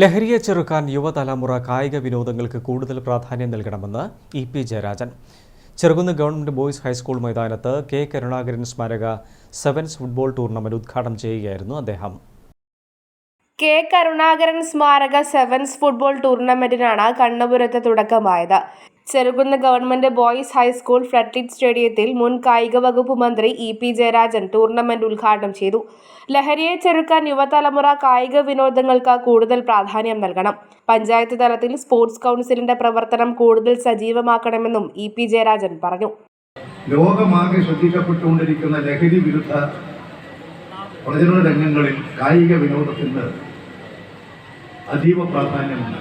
ലഹരിയെ ചെറുക്കാൻ യുവതലമുറ കായിക വിനോദങ്ങൾക്ക് കൂടുതൽ പ്രാധാന്യം നൽകണമെന്ന് E P Jayarajan. Cherukunnu government boys high school മൈതാനത്ത് കെ കരുണാകരൻ സ്മാരക സെവൻസ് ഫുട്ബോൾ ടൂർണമെന്റ് ഉദ്ഘാടനം ചെയ്യുകയായിരുന്നു അദ്ദേഹം. കെ കരുണാകരൻ സ്മാരക സെവൻസ് ഫുട്ബോൾ ടൂർണമെന്റിനാണ് കണ്ണപുരത്ത് തുടക്കമായത്. Cherukunnu government boys high school floodlit സ്റ്റേഡിയത്തിൽ മുൻ കായിക വകുപ്പ് മന്ത്രി ഇ പി ജയരാജൻ ടൂർണമെന്റ് ഉദ്ഘാടനം ചെയ്തു. ലഹരിയെ ചെറുക്കാൻ യുവതലമുറ കായിക വിനോദങ്ങൾക്ക് കൂടുതൽ പ്രാധാന്യം നൽകണം. പഞ്ചായത്ത് തലത്തിൽ സ്പോർട്സ് കൗൺസിലിന്റെ പ്രവർത്തനം കൂടുതൽ സജീവമാക്കണമെന്നും ഇ പി ജയരാജൻ പറഞ്ഞു. ലോകമാകെ ശ്രദ്ധിക്കപ്പെട്ടുകൊണ്ടിരിക്കുന്ന ലഹരി വിരുദ്ധ പ്രചരണ രംഗങ്ങളിൽ കായിക വിനോദത്തിന് അതീവ പ്രാധാന്യമുണ്ട്.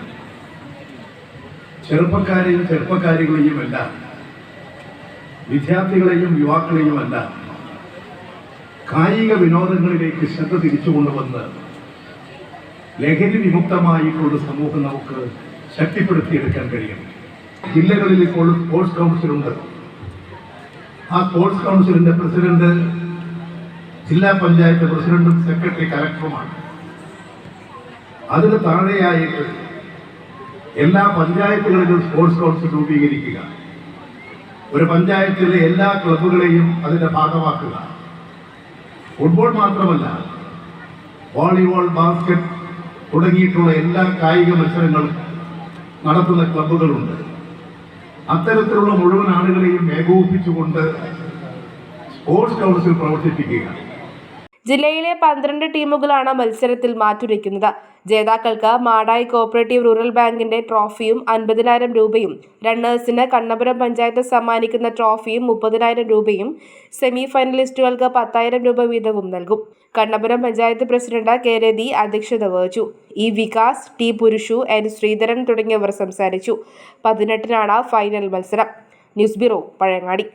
ചെറുപ്പക്കാരെയും ചെറുപ്പക്കാരികളെയും അല്ല വിദ്യാർത്ഥികളെയും യുവാക്കളെയും അല്ല കായിക വിനോദങ്ങളിലേക്ക് ശ്രദ്ധ തിരിച്ചു കൊണ്ടുവന്ന് ലഹരി വിമുക്തമായിട്ടുള്ള സമൂഹം നമുക്ക് ശക്തിപ്പെടുത്തിയെടുക്കാൻ കഴിയും. ജില്ലകളിൽ ഇപ്പോൾ സ്പോർട്സ് കൗൺസിലുണ്ട് ആ സ്പോർട്സ് കൗൺസിലിന്റെ പ്രസിഡന്റ് ജില്ലാ പഞ്ചായത്ത് പ്രസിഡന്റും സെക്രട്ടറി കലക്ടറുമാണ്. അതിന് താഴെയായിട്ട് എല്ലാ പഞ്ചായത്തുകളിലും സ്പോർട്സ് കൗൺസിൽ രൂപീകരിക്കുക. ഒരു പഞ്ചായത്തിലെ എല്ലാ ക്ലബുകളെയും അതിന്റെ ഭാഗമാക്കുക. ഫുട്ബോൾ മാത്രമല്ല വോളിബോൾ ബാസ്കറ്റ് തുടങ്ങിയിട്ടുള്ള എല്ലാ കായിക മത്സരങ്ങളും നടത്തുന്ന ക്ലബുകളുണ്ട് അത്തരത്തിലുള്ള മുഴുവൻ ആളുകളെയും ഏകോപിപ്പിച്ചുകൊണ്ട് സ്പോർട്സ് കൗൺസിൽ പ്രവർത്തിപ്പിക്കുക. ജില്ലയിലെ പന്ത്രണ്ട് ടീമുകളാണ് മത്സരത്തിൽ മാറ്റുരയ്ക്കുന്നത്. ജേതാക്കൾക്ക് മാടായി കോപ്പറേറ്റീവ് റൂറൽ ബാങ്കിന്റെ ട്രോഫിയും അൻപതിനായിരം രൂപയും റണ്ണേഴ്സിന് കണ്ണപുരം പഞ്ചായത്ത് സമ്മാനിക്കുന്ന ട്രോഫിയും മുപ്പതിനായിരം രൂപയും സെമി ഫൈനലിസ്റ്റുകൾക്ക് പത്തായിരം രൂപ വീതവും നൽകും. Kannapuram panchayat president K. രതി അധ്യക്ഷത വഹിച്ചു. E. Vikas T. Purushu N. Sreedharan തുടങ്ങിയവർ സംസാരിച്ചു. പതിനെട്ടിനാണ് ഫൈനൽ മത്സരം. News bureau Pazhayangadi.